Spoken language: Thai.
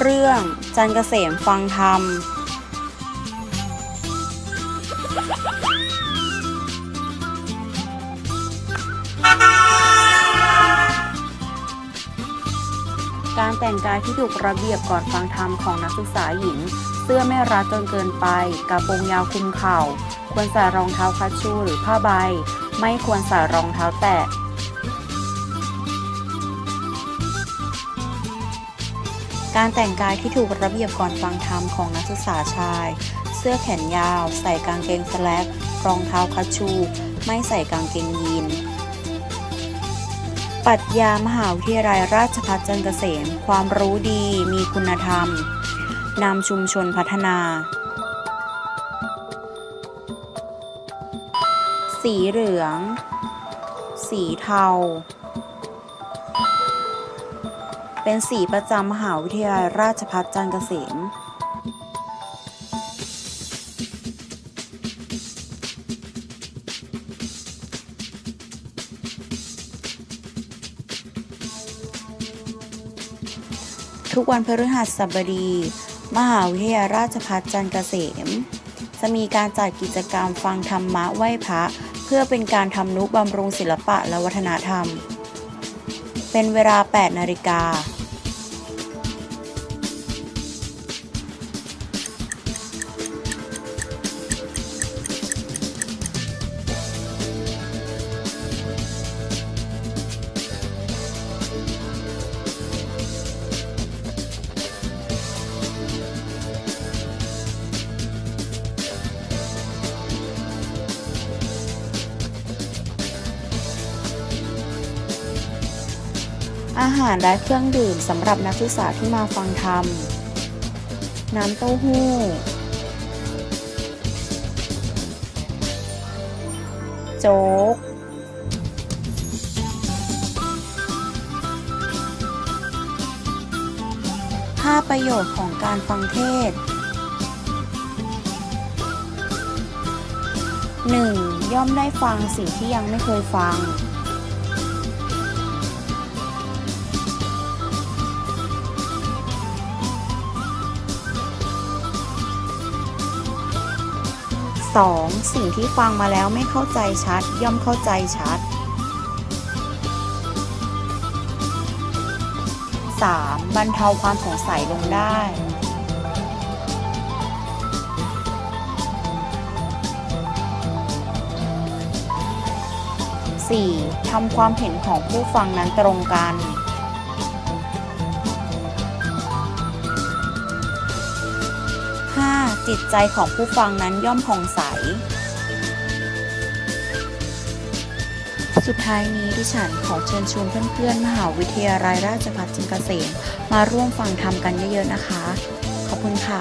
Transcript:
เรื่องจันเกษมฟังธรรม การแต่งกายที่ถูกระเบียบก่อนฟังธรรมของนักศึกษาหญิง เสื้อไม่รัดจนเกินไป กระโปรงยาวคลุมเข่า ควรใส่รองเท้าคัชชูหรือผ้าใบ ไม่ควรใส่รองเท้าแตะ การแต่งกายที่ถูกระเบียบก่อนฟังธรรมของนักศึกษาชาย เสื้อแขนยาว ใส่กางเกงสแลกรองเท้าคัชชู ไม่ใส่กางเกงยีนปัชญามหาวิทยาลัยราชภัฏจันทร์เกษม ความรู้ดีมีคุณธรรมนำชุมชนพัฒนา สีเหลือง สีเทา เป็นสีประจำมหาวิทยาลัยราชภัฏจันทร์เกษมทุกวันพฤหัสบดี มหาวิทยาลัยราชภัฏจันทร์เกษม จะมีการจัดกิจกรรมฟังธรรมะไหว้พระ เพื่อเป็นการทำนุบำรุงศิลปะและวัฒนธรรม เป็นเวลา 8 นาฬิกา อาหารและเครื่องดื่มสำหรับนักศึกษาที่มาฟังธรรม น้ำเต้าหู้ โจ๊กห้าประโยชน์ของการฟังเทศ 1. ย่อมได้ฟังสิ่งที่ยังไม่เคยฟัง 2. สิ่งที่ฟังมาแล้วไม่เข้าใจชัด ย่อมเข้าใจชัด 3. บรรเทาความสงสัยลงได้ 4. ทำความเห็นของผู้ฟังนั้นตรงกัน จิตใจของผู้ฟังนั้นย่อมผ่องใส สุดท้ายนี้ดิฉันขอเชิญชวนเพื่อนๆ มหาวิทยาลัยราชภัฏจันทเกษมมาร่วมฟังธรรมกันเยอะๆนะคะ ขอบคุณค่ะ